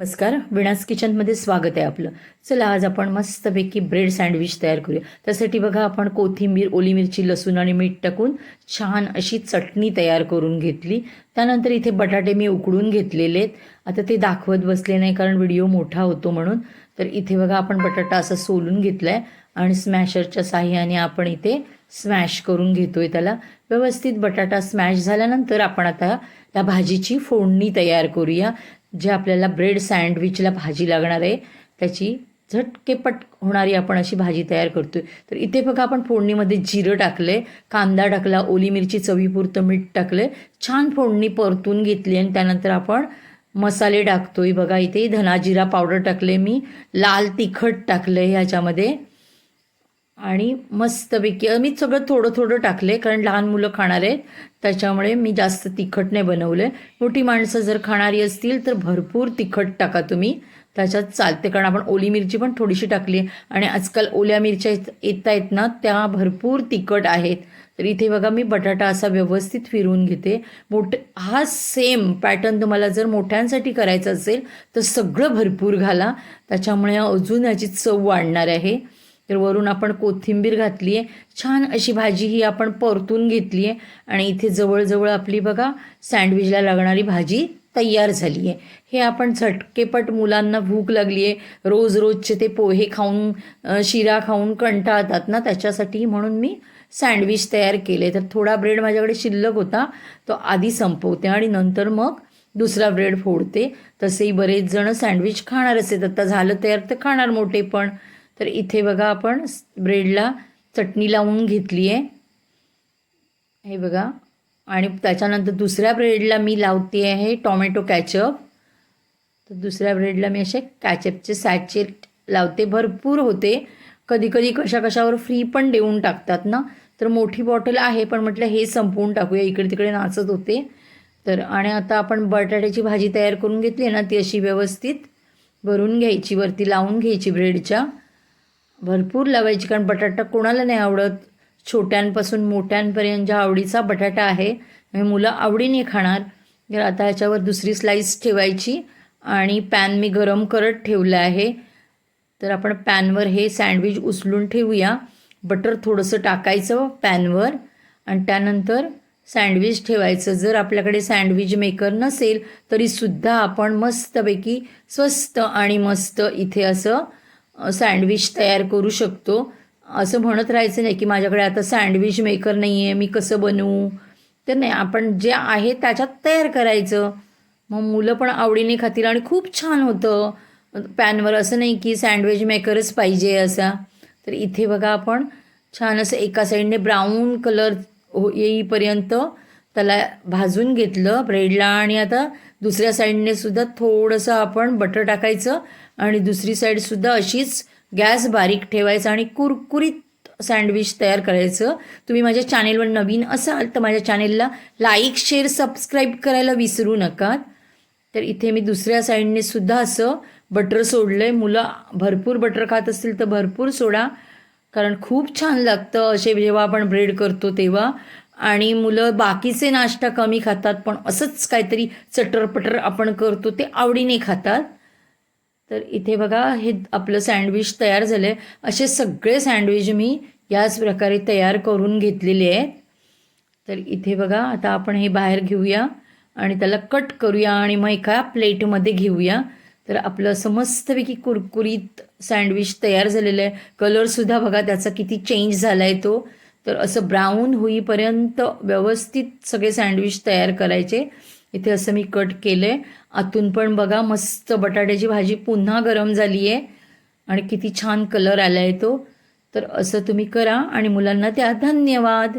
नमस्कार विणास किचनमध्ये स्वागत आहे आपलं. चला आज आपण मस्तपैकी ब्रेड सँडविच तयार करूया. त्यासाठी बघा आपण कोथिंबीर ओली मिरची लसूण आणि मीठ टाकून छान अशी चटणी तयार करून घेतली. त्यानंतर इथे बटाटे मी उकडून घेतलेले आहेत. आता ते दाखवत बसले नाही कारण व्हिडिओ मोठा होतो म्हणून. तर इथे बघा आपण बटाटा असा सोलून घेतला आहे आणि स्मॅशरच्या साह्याने आपण इथे स्मॅश करून घेतोय त्याला. व्यवस्थित बटाटा स्मॅश झाल्यानंतर आपण आता या भाजीची फोडणी तयार करूया. जे आपल्याला ब्रेड सँडविचला भाजी लागणार आहे त्याची झटकेपट होणारी आपण अशी भाजी तयार करतोय. तर इथे बघा आपण फोडणीमध्ये जिरं टाकले कांदा टाकला ओली मिरची चवीपुरतं मीठ टाकले छान फोडणी परतून घेतली आणि त्यानंतर आपण मसाले टाकतोय. बघा इथे धना जिरा पावडर टाकले मी लाल तिखट टाकले ह्याच्यामध्ये. आणि मस्तपैकी मी सगळं थोडं थोडं टाकले कारण लहान मुलं खाणार आहेत. त्याच्यामुळे मी जास्त तिखट नाही बनवले. मोठी माणसं जर खाणारी असतील तर भरपूर तिखट टाका तुम्ही. त्याच्यात चालते कारण आपण ओली मिरची पण थोडीशी टाकली आणि आजकाल ओल्या मिरच्या येत येत आहेत ना त्या भरपूर तिखट आहेत. तर इथे बघा मी बटाटा असा व्यवस्थित फिरवून घेते. मोठ हा सेम पॅटर्न तुम्हाला जर मोठ्यांसाठी करायचा असेल तर सगळं भरपूर घाला. त्याच्यामुळे अजून याची चव वाढणार आहे. तर वरून आपण कोथिंबीर घातली आहे. छान अशी भाजी ही आपण परतून घेतली आहे. आणि इथे जवळजवळ आपली बघा सँडविचला लागणारी भाजी तयार झाली आहे. हे आपण झटकेपट मुलांना भूक लागली आहे. रोज रोजचे ते पोहे खाऊन शिरा खाऊन कंटाळतात ना त्याच्यासाठी म्हणून मी सँडविच तयार केले. तर थोडा ब्रेड माझ्याकडे शिल्लक होता तो आधी संपवते आणि नंतर मग दुसरा ब्रेड फोडते. तसेही बरेच जण सँडविच खाणार असेल. आता झालं तयार तर खाणार मोठे पण. तर इथे बघा आपण ब्रेडला चटणी लावून घेतली आहे हे बघा. आणि त्याच्यानंतर दुसऱ्या ब्रेडला मी लावते आहे टॉमॅटो कॅचअप. तर दुसऱ्या ब्रेडला मी असे कॅचअपचे सॅचेट लावते. भरपूर होते. कधी कधी कशा कशावर फ्री पण देऊन टाकतात ना. तर मोठी बॉटल आहे पण म्हटलं हे संपवून टाकूया. इकडे तिकडे नाचत होते. तर आणि आता आपण बटाट्याची भाजी तयार करून घेतली ना ती अशी व्यवस्थित भरून घ्यायची वरती लावून घ्यायची ब्रेडच्या. भरपूर लावायची कारण बटाटा कोणाला नाही आवडत. छोट्यांपासून मोठ्यांपर्यंत ज्या आवडीचा बटाटा आहे हे मुलं आवडीने खाणार. तर आता ह्याच्यावर दुसरी स्लाईस ठेवायची आणि पॅन मी गरम करत ठेवलं आहे. तर आपण पॅनवर हे सँडविच उचलून ठेवूया. बटर थोडंसं टाकायचं पॅनवर आणि त्यानंतर सँडविच ठेवायचं. जर आपल्याकडे सँडविच मेकर नसेल तरीसुद्धा आपण मस्तपैकी स्वस्त आणि मस्त इथे असं सँडविच तयार करू शकतो. असं म्हणत राहायचं नाही की माझ्याकडे आता सँडविच मेकर नाही आहे मी कसं बनवू? तर नाही आपण जे आहे त्याच्यात तयार करायचं. मग मुलं पण आवडीने खातील आणि खूप छान होतं. पॅनवर असं नाही की सँडविच मेकरच पाहिजे असा. तर इथे बघा आपण छान असं एका साईडने ब्राऊन कलर हो येईपर्यंत त्याला भाजून घेतलं ब्रेडला आणि आता दुसऱ्या साईडने सुद्धा थोडंसं आपण बटर टाकायचं आणि दुसरी साईडसुद्धा अशीच गॅस बारीक ठेवायचा आणि कुरकुरीत सँडविच तयार करायचं. तुम्ही माझ्या चॅनेलवर नवीन असाल तर माझ्या चॅनेलला लाईक शेअर सबस्क्राईब करायला विसरू नका. तर इथे मी दुसऱ्या साईडने सुद्धा असं बटर सोडलं आहे मुलं भरपूर बटर खात असतील तर भरपूर सोडा. कारण खूप छान लागतं असे जेव्हा आपण ब्रेड करतो तेव्हा. आणि मुलं बाकीचे नाश्ता कमी खातात पण असंच काहीतरी चटरपटर आपण करतो ते आवडीने खातात. तर इथे बघा हे आपलं सँडविच तयार झालं आहे असे सगळे सँडविच मी याच प्रकारे तयार करून घेतलेले आहेत तर इथे बघा आता आपण हे बाहेर घेऊया आणि त्याला कट करूया आणि मग एका प्लेटमध्ये घेऊया. तर आपलं असं मस्तपैकी कुरकुरीत सँडविच तयार झालेलं आहे. कलरसुद्धा बघा त्याचा किती चेंज झाला आहे तो. तर असं ब्राऊन होईपर्यंत व्यवस्थित सगळे सँडविच तयार करायचे. इथे असं मी कट केलं आहे आतून पण बघा मस्त बटाट्याची भाजी पुन्हा गरम झाली आहे आणि किती छान कलर आला आहे तो. तर असं तुम्ही करा आणि मुलांना त्या धन्यवाद!